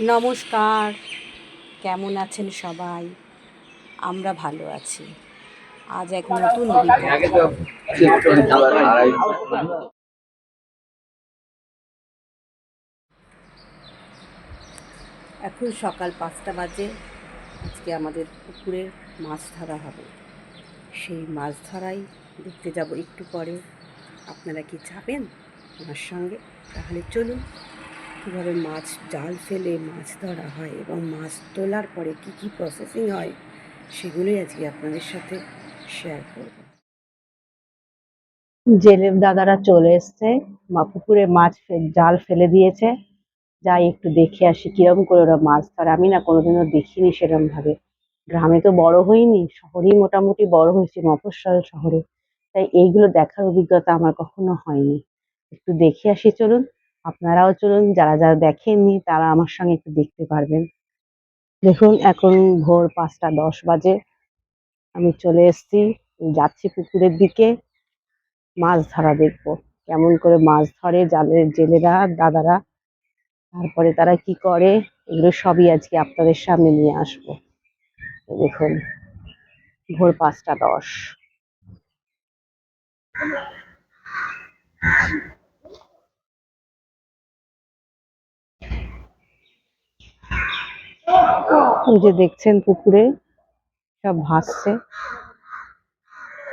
নমস্কার। কেমন আছেন সবাই? আমরা ভালো আছি। আজ এক নতুন এখন সকাল পাঁচটা বাজে। আজকে আমাদের পুকুরে মাছ ধরা হবে। সেই মাছ ধরাই দেখতে যাব একটু পরে। আপনারা কি যাবেন আমার সঙ্গে? তাহলে চলুন। কীভাবে মাছ জাল ফেলে মাছ ধরা হয় এবং মাছ তোলার পরে কি কি প্রসেসিং হয়, সেগুলোই আজকে আপনাদের সাথে শেয়ার করব। জেলের দাদারা চলে এসছে মা পুকুরে মাছ জাল ফেলে দিয়েছে। যাই একটু দেখে আসি কিরম করে ওরা মাছ ধরে। আমি না কোনোদিনও দেখিনি সেরম ভাবে গ্রামে তো বড় হইনি, শহরেই মোটামুটি বড় হয়েছি, মফস্বল শহরে। তাই এইগুলো দেখার অভিজ্ঞতা আমার কখনো হয়নি। একটু দেখে আসি, চলুন। আপনারাও চলুন, যারা যারা দেখেননি, তারা আমার সঙ্গে একটু দেখতে পারবেন। দেখুন, এখন ভোর পাঁচটা দশ বাজে। আমি চলে এসেছি, যাচ্ছি পুকুরের দিকে। মাছ ধরা দেখব, কেমন করে মাছ ধরে জালের জেলেরা, দাদারা, তারপরে তারা কি করে, এগুলো সবই আজকে আপনাদের সামনে নিয়ে আসব। দেখুন, ভোর পাঁচটা দশ। যে দেখছেন পুকুরে সব ভাসছে।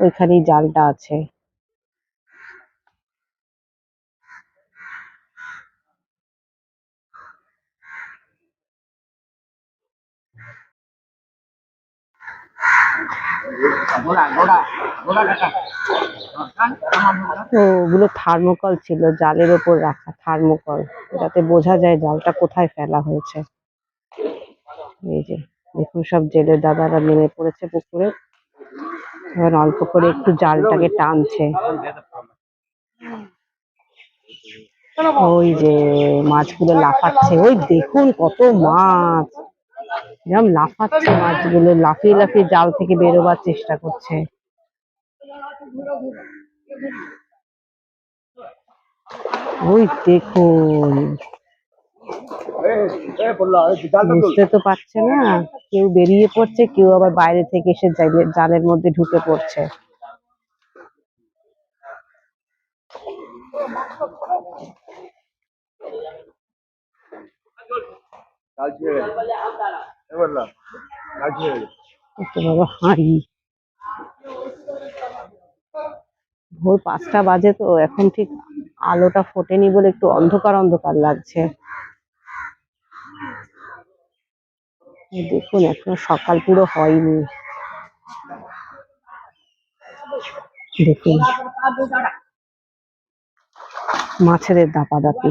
ওইখানেই জালটা আছে। ওগুলো থার্মোকল ছিল, জালের ওপর রাখা থার্মোকল। যাতে বোঝা যায় জালটা কোথায় ফেলা হয়েছে। এই যে, দেখুন সব জেলে দাদারা নেমে পড়েছে পুকুরে। এবার অল্প করে একটু জালটাকে টানছে। ওই যে মাছগুলো লাফাচ্ছে। ওই দেখুন কত মাছ। এরকম লাফাচ্ছে মাছগুলো, লাফিয়ে লাফিয়ে জাল থেকে বেরোবার চেষ্টা করছে। ওই দেখুন। বুঝতে তো পারছে না। কেউ বেরিয়ে পড়ছে, কেউ আবার বাইরে থেকে এসে জালে- জালের মধ্যে ঢুকে পড়ছে। ভোর পাঁচটা বাজে তো, এখন ঠিক আলোটা ফোটেনি বলে একটু অন্ধকার অন্ধকার লাগছে এই দেখুন এখনও সকাল পুরো হয়নি দেখুন মাছের দাপাদাপি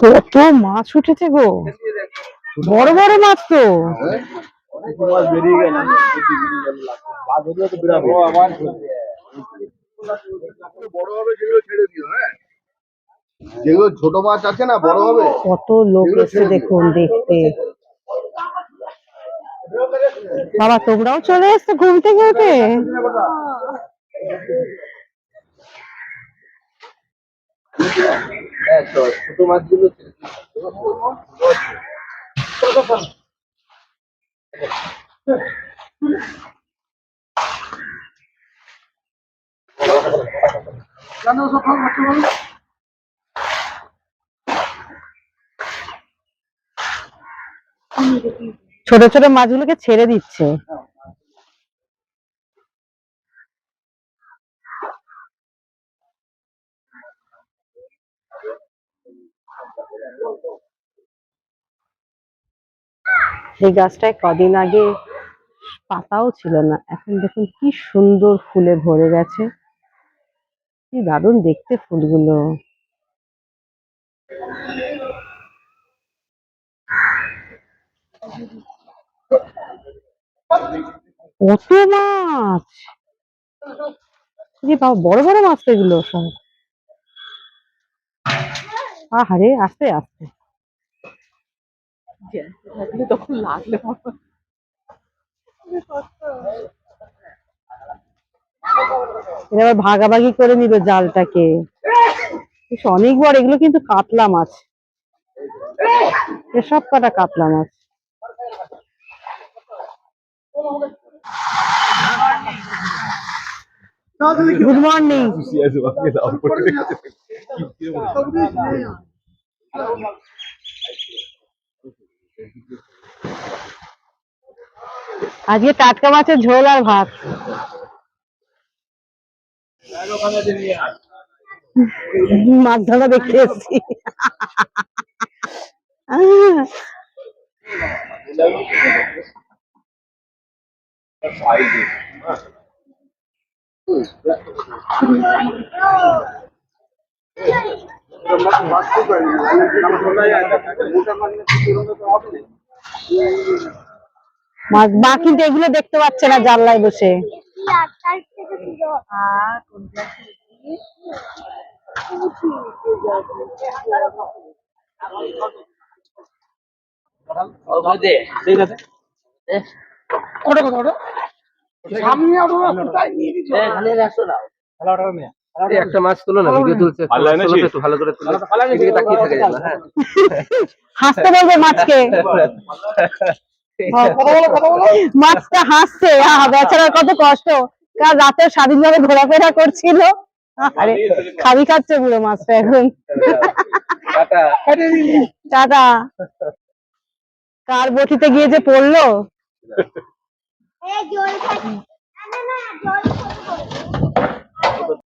কত মাছ উঠেছে গো। বড় বড় মাছ তো। বড় হবে সেগুলো ছেড়ে দিও হ্যাঁ যেগুলো ছোট মাছ আছে না বড় হবে? কত লোক এসে দেখুন দেখতে। বাবা তোমরাও চলে এসছো ঘুম থেকে উঠে ছেড়ে দিও। ছোট ছোট মাছগুলোকে ছেড়ে দিচ্ছে। এই গাছটায় কদিন আগে পাতাও ছিল না। এখন দেখুন কি সুন্দর ফুলে ভরে গেছে। কি দারুণ দেখতে ফুলগুলো। কত মাছ? বড় বড় মাছ এগুলো সব। আহারে, আস্তে আস্তে। এরা ভাগাভাগি করে নিবে জালটাকে। অনেক বড় এগুলো কিন্তু কাতলা মাছ। এসব কটা কাতলা মাছ? গুড মর্নিং আজকে টাটকা মাছের ঝোল আর ভাত মাছ ধরা দেখতে এসছি আহ, মাছ মা কিন্তু এগুলো দেখতে পাচ্ছে না জানলায় বসে। ঠিক আছে। ওটা কত ওটা? সামনে ওটা কোথায় নিয়ে দিছো এখানে রাখছো না। এই একটা মাছ তুলো না ভিডিও তুলছে পাল্লা এনেছিস? তুলো তো একটু ভালো করে তুলো এদিকে তাকিয়ে থাকে যেন, হ্যাঁ। হাসতে বলবে মাছকে। কথা বলো কথা বলো। মাছটা হাসছে আহা বেচারার কত কষ্ট। কাল রাতে স্বাধীনভাবে ঘোরাফেরা করছিল। আরে খাবি খাচ্ছে পুরো মাছটা এখন। টাটা। টাটা। কার বটিতে গিয়ে যে পড়ল? এই জল খাচ্ছি। না, না, জল।